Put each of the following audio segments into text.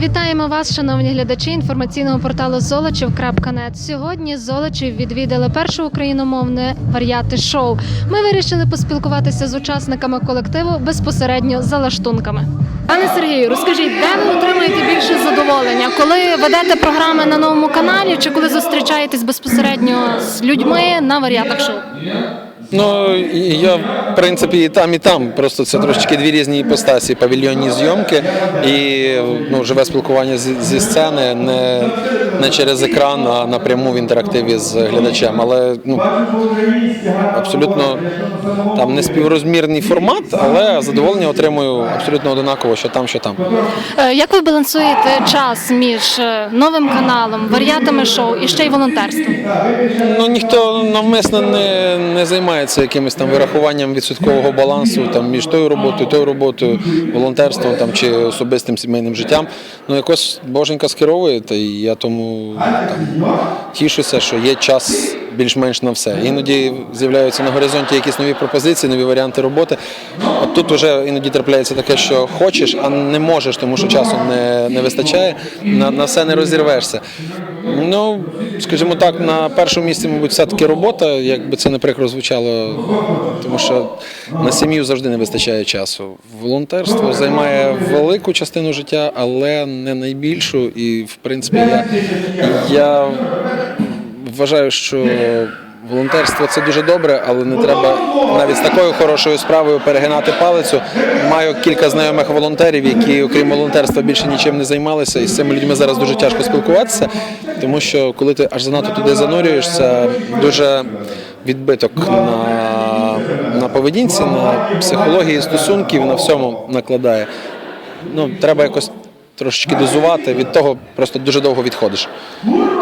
Вітаємо вас, шановні глядачі інформаційного порталу Золочів.нет. Сьогодні Золочів відвідали перше україномовне варіати шоу. Ми вирішили поспілкуватися з учасниками колективу безпосередньо за лаштунками. Пане Сергію, розкажіть, де ви отримуєте більше задоволення? Коли ведете програми на новому каналі, чи коли зустрічаєтесь безпосередньо з людьми на варіатах шоу? Ну я в принципі і там, і там. Просто це трошечки дві різні іпостасі, павільйонні зйомки і ну, живе спілкування зі, зі сцени, не, не через екран, а напряму в інтерактиві з глядачем. Але ну, абсолютно там не співрозмірний формат, але задоволення отримую абсолютно одинаково, що там, що там. Е, Як ви балансуєте час між е, новим каналом, варіатами шоу і ще й волонтерством? Ну ніхто навмисно не, не займається якимось там вирахуванням відсоткового балансу там між тою роботою, тою роботою, волонтерством там чи особистим сімейним життям. Ну якось боженька скеровує, та я тому тішуся, що є час більш-менш на все. Іноді з'являються на горизонті якісь нові пропозиції, нові варіанти роботи. От тут вже іноді трапляється таке, що хочеш, а не можеш, тому що часу не, не вистачає. На, на все не розірвешся. Ну, скажімо так, на першому місці, мабуть, все-таки робота, як би це не прикро звучало, тому що на сім'ю завжди не вистачає часу. Волонтерство займає велику частину життя, але не найбільшу. І, в принципі, я, я вважаю, що волонтерство це дуже добре, але не треба навіть з такою хорошою справою перегинати палицю. Маю кілька знайомих волонтерів, які, окрім волонтерства, більше нічим не займалися, і з цими людьми зараз дуже тяжко спілкуватися, тому що коли ти аж занадто туди занурюєшся, дуже відбиток на, на поведінці, на психології стосунків, на всьому накладає. Ну, треба якось трошечки дозувати, від того просто дуже довго відходиш.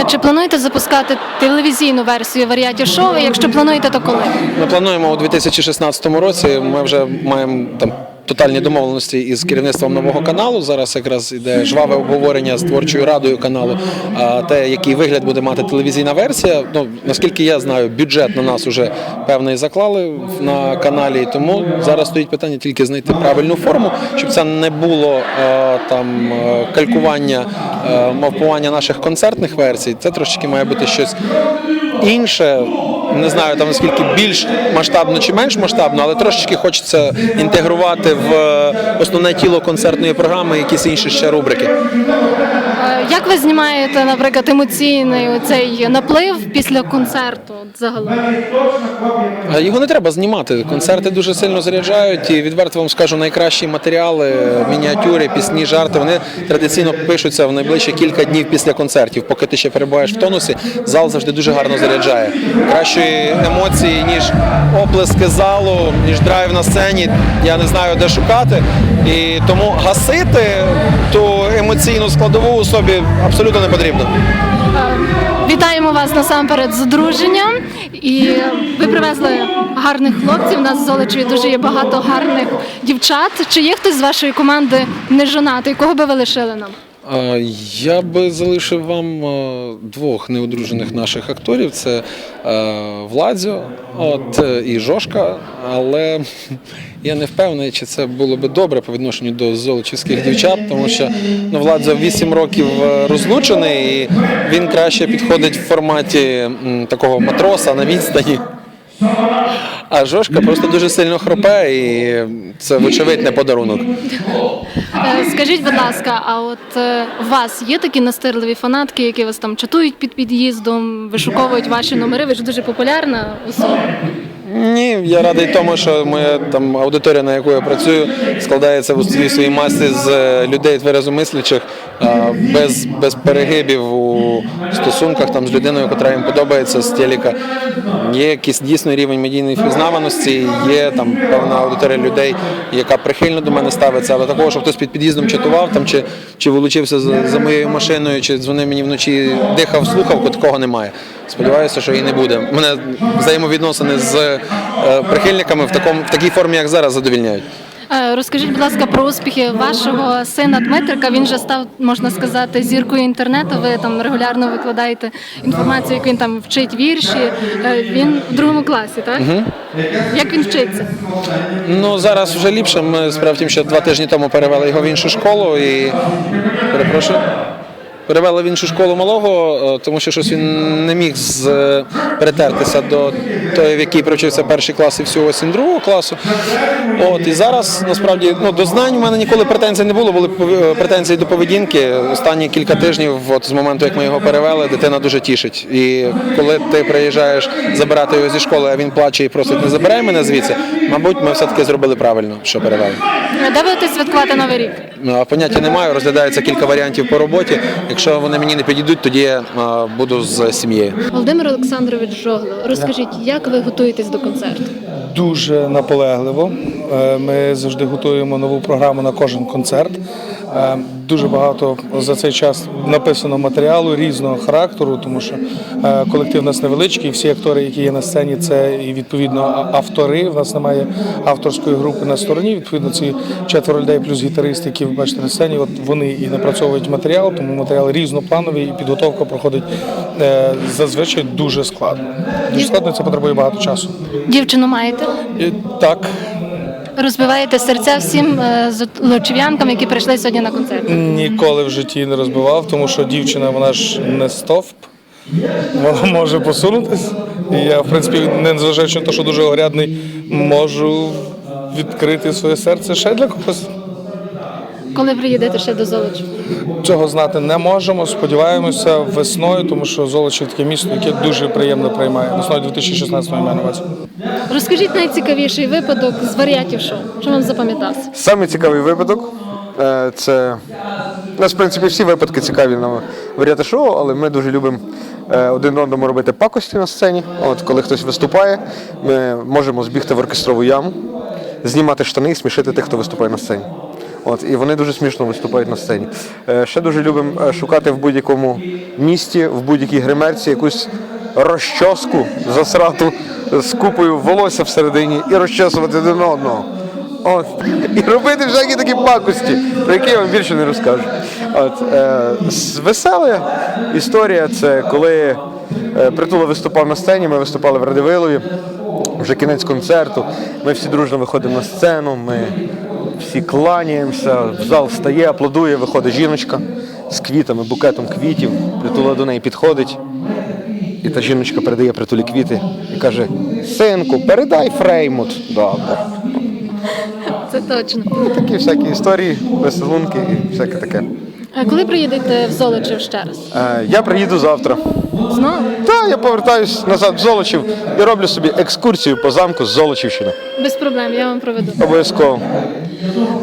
Е, Чи плануєте запускати телевізійну версію варіатів шоу? Якщо плануєте, то коли? Ми плануємо у 2016 році. Ми вже маємо там тотальні домовленості із керівництвом нового каналу. Зараз якраз іде жваве обговорення з творчою радою каналу. А те, який вигляд буде мати телевізійна версія. Ну наскільки я знаю, бюджет на нас вже певний заклали на каналі. Тому зараз стоїть питання тільки знайти правильну форму, щоб це не було е, там е, калькування, е, мавпування наших концертних версій. Це трошечки має бути щось інше. Не знаю там наскільки більш масштабно чи менш масштабно, але трошечки хочеться інтегрувати в е, основне тіло концертної програми якісь інші ще рубрики. Е, Як ви знімаєте, наприклад, емоційний цей наплив після концерту загалом? Його не треба знімати. Концерти дуже сильно заряджають і відверто вам скажу, найкращі матеріали, мініатюри, пісні, жарти. Вони традиційно пишуться в найближчі кілька днів після концертів. Поки ти ще перебуваєш в тонусі, зал завжди дуже гарно заряджає. Кращої емоції, ніж оплески залу, ніж драйв на сцені. Я не знаю, де шукати. І тому гасити ту емоційну складову у собі абсолютно не потрібно. Вітаємо вас насамперед з одруженням. І ви привезли гарних хлопців. У нас в Золочеві дуже є багато гарних дівчат. Чи є хтось з вашої команди не жонатий? Кого би ви лишили нам? Я би залишив вам е, двох неодружених наших акторів: це е, Владзо от, е, і Жошка. Але я не впевнений, чи це було би добре по відношенню до золочівських дівчат, тому що ну, Владзо 8 років розлучений, і він краще підходить в форматі такого матроса на відстані. А Жошка просто дуже сильно хропе, і це, вочевидь, не подарунок. Е, Скажіть, будь ласка, а от е, у вас є такі настирливі фанатки, які вас там чатують під під'їздом, вишуковують ваші номери? Ви ж дуже популярна особа. Ні, я радий тому, що моя там аудиторія, на яку я працюю, складається в своїй масі з е, людей тверезомислячих, без, без перегибів у стосунках там з людиною, яка їм подобається з телека. Є якийсь дійсний рівень медійної впізнаваності, є там певна аудиторія людей, яка прихильно до мене ставиться, але такого, що хтось під під'їздом чатував там, чи, чи вилучився за, за моєю машиною, чи дзвонив мені вночі, дихав, слухав, такого немає. Сподіваюся, що і не буде. Мене взаємовідносини з е, прихильниками в такому в такій формі, як зараз, задовільняють. Е, Розкажіть, будь ласка, про успіхи вашого сина Дмитрика. Він вже став, можна сказати, зіркою інтернету. Ви там регулярно викладаєте інформацію, як він там вчить вірші. Е, Він в другому класі, так? Як він вчиться? Ну зараз вже ліпше. Ми справді що два тижні тому перевели його в іншу школу і перепрошую. Перевели в іншу школу малого, е, тому що щось він не міг з, е, перетертися до тої, в якій привчився перший клас і всю осінь другого класу. От і зараз насправді ну, до знань у мене ніколи претензій не було, були претензії до поведінки. Останні кілька тижнів, от з моменту, як ми його перевели, дитина дуже тішить. І коли ти приїжджаєш забирати його зі школи, а він плаче і просить, не забирай мене звідси, мабуть, ми все-таки зробили правильно, що перевели. Де будете святкувати новий рік? Ну, Поняття не маю, розглядається кілька варіантів по роботі. Якщо вони мені не підійдуть, тоді я а, буду з сім'єю. Володимир Олександрович Жогло, розкажіть, як ви готуєтесь до концерту? Дуже наполегливо. Е, Ми завжди готуємо нову програму на кожен концерт. Е, Дуже багато за цей час написано матеріалу різного характеру, тому що е, колектив у нас невеличкий. Всі актори, які є на сцені, це і відповідно автори. У нас немає авторської групи на стороні. Відповідно, ці четверо людей плюс гітарист, які ви бачите на сцені. От вони і напрацьовують матеріал, тому матеріал різноплановий і підготовка проходить е, зазвичай дуже складно. Дуже складно, це потребує багато часу. Дівчину маєте? Так, Розбиваєте серця всім е, золочів'янкам, які прийшли сьогодні на концерт. ніколи в житті не розбивав, тому що дівчина вона ж не стовп, вона може посунутись. Я, в принципі, не зважаючи на те, що дуже огрядний, можу відкрити своє серце ще для когось. Коли приїдете ще до Золочів? Цього знати не можемо. Сподіваємося весною, тому що Золочів таке місто, яке дуже приємно приймає. Весною 2016 маю на увазі. Розкажіть найцікавіший випадок з варіатів шоу. Що вам запам'ятався? Саме цікавий випадок е, це у нас, в принципі, всі випадки цікаві на варіати шоу, але ми дуже любимо е, один одному робити пакості на сцені. От коли хтось виступає, ми можемо збігти в оркестрову яму, знімати штани і смішити тих, хто виступає на сцені. От, і вони дуже смішно виступають на сцені. Е, ще дуже любимо е, шукати в будь-якому місті, в будь-якій гримерці якусь розчоску засрату з купою волосся всередині і розчесувати один одного. От. І робити всякі такі пакості, про які я вам більше не розкажу. От, е, весела історія це коли е, Притула виступав на сцені, ми виступали в Радивилові, вже кінець концерту. Ми всі дружно виходимо на сцену, ми всі кланяємося, в зал встає, аплодує, виходить жіночка з квітами, букетом квітів. Притула до неї підходить. І та жіночка передає притулі квіти і каже: Синку, передай Фреймут. Добре. Це точно. Такі всякі історії, веселунки і всяке таке. А коли приїдете в Золочів ще раз? Е, я приїду завтра. Знову? Та я повертаюсь назад в Золочів і роблю собі екскурсію по замку з Золочівщини. Без проблем, я вам проведу. Обов'язково.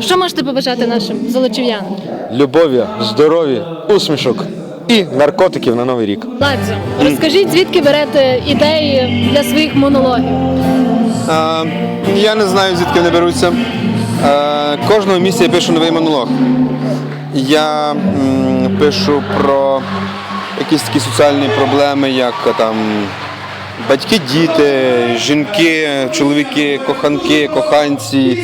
Що можете побажати нашим золочів'янам? Любові, здоров'я, усмішок і наркотиків на новий рік. Ладзо, розкажіть, звідки берете ідеї для своїх монологів? Е, Я не знаю, звідки вони беруться. Е, Кожного місця я пишу новий монолог. Я м, пишу про якісь такі соціальні проблеми, як е, там батьки, діти, жінки, чоловіки, коханки, коханці,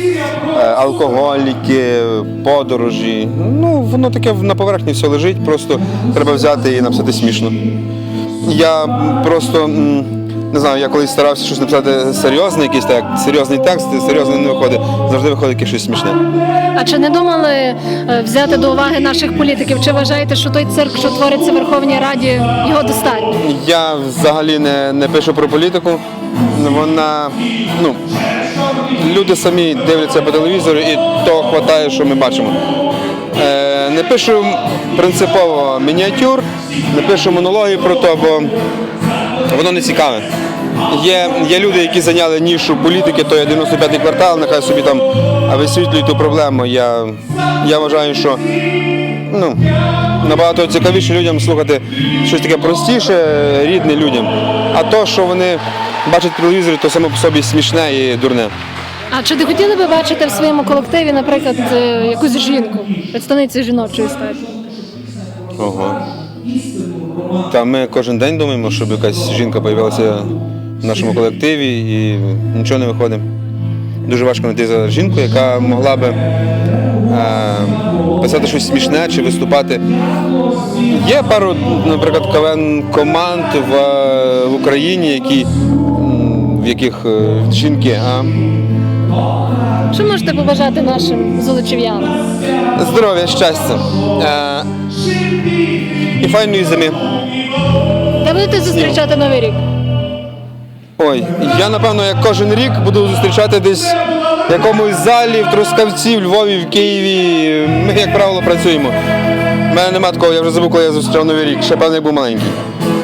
е, алкоголіки, подорожі. Ну, воно таке на поверхні все лежить, просто треба взяти і написати смішно. Я просто м, не знаю, я колись старався щось написати серйозне, якийсь так, серйозний текст, серйозно не виходить. Завжди виходить якесь щось смішне. А чи не думали е, взяти до уваги наших політиків? Чи вважаєте, що той цирк, що твориться в Верховній Раді, його достатньо? Я взагалі не, не пишу про політику. Вона, ну, люди самі дивляться по телевізору і то вистачає, що ми бачимо. Е, не пишу принципово мініатюр, не пишу монологи про то, бо воно не цікаве. Є, є люди, які зайняли нішу політики, то є 95-й квартал, нехай собі там висвітлюють ту проблему. Я, я вважаю, що ну, набагато цікавіше людям слухати щось таке простіше, рідне людям. А то, що вони бачать по телевізорі, то само по собі смішне і дурне. А чи не хотіли би бачити в своєму колективі, наприклад, е, якусь жінку, представницю жіночої статі? Ого. Та ми кожен день думаємо, щоб якась жінка з'явилася в нашому колективі і нічого не виходить. Дуже важко знайти зараз жінку, яка могла би е, писати щось смішне чи виступати. Є пару, наприклад, КВН команд в, в Україні, які, в яких е, жінки. А Що можете побажати нашим золочів'янам? здоров'я, щастя. Е, і файної зими. Де будете зустрічати новий рік? Ой, я напевно, як кожен рік буду зустрічати десь в якомусь залі, в Трускавці, в Львові, в Києві. Ми, як правило, працюємо. У мене немає такого, я вже забув, коли я зустрічав новий рік. Ще певно, як був маленький.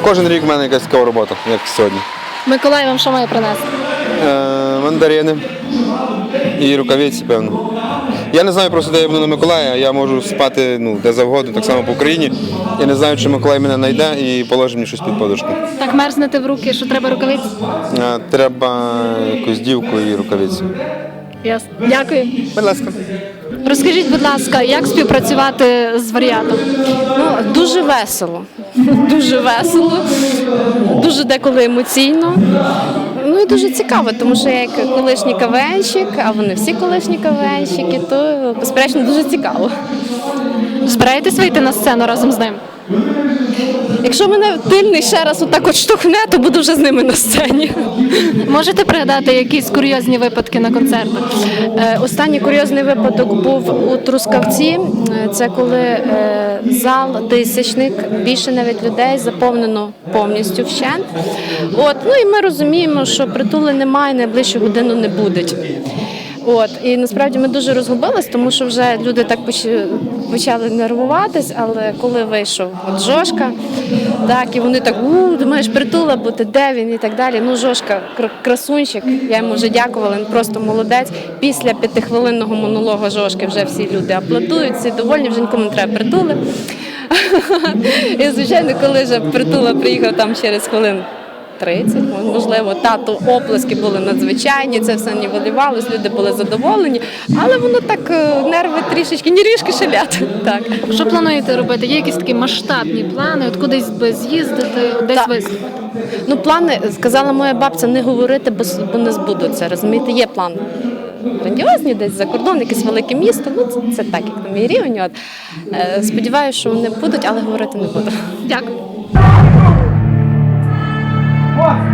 Кожен рік в мене якась така робота, як сьогодні. Миколай вам що має принести? Е, мандарини і рукавиці, певно. Я не знаю просто, де я буду на Миколая, я можу спати ну, де завгодно, так само по Україні. Я не знаю, чи Миколай мене знайде і положить мені щось під подушку. Так мерзнете в руки, що треба рукавиці? Треба якусь дівку і рукавиці. Ясно. Дякую. Будь ласка. Розкажіть, будь ласка, як співпрацювати з варіатом? Ну, дуже весело. Дуже весело, дуже деколи емоційно. Ну і дуже цікаво, тому що я як колишній кавенщик, а вони всі колишні кавенщики, то безперечно дуже цікаво. Збираєтесь вийти на сцену разом з ним? Якщо мене тильний ще раз отак от штовхне, то буду вже з ними на сцені. Можете пригадати якісь курйозні випадки на концертах? Е, Останній курйозний випадок був у Трускавці. Е, Це коли е, зал тисячник, більше навіть людей заповнено повністю вщент. От, ну і ми розуміємо, що притули немає, найближчу годину не буде. От і насправді ми дуже розгубились, тому що вже люди так почали нервуватись. Але коли вийшов от Жошка, так і вони так у думаєш, притула бути, де він і так далі. Ну Жошка, кр- красунчик. Я йому вже дякувала. Він просто молодець. Після п'ятихвилинного монологу Жошки вже всі люди аплодують, всі довольні, вже нікому не треба притули. І звичайно, коли вже притула приїхав там через хвилин 30, можливо, тато оплески були надзвичайні, це все нівелювалось, люди були задоволені, але воно так е, нерви трішечки, нерішки шалять. Так. Що плануєте робити? Є якісь такі масштабні плани? От кудись би з'їздити, десь Так. виступити? Ну, плани, сказала моя бабця, не говорити, бо, бо не збудуться. Розумієте, є план. Грандіозні, десь за кордон, якесь велике місто. Ну, це, це так, як на мій рівень. От. Е, сподіваюся, що вони будуть, але говорити не буду. Дякую. Ah!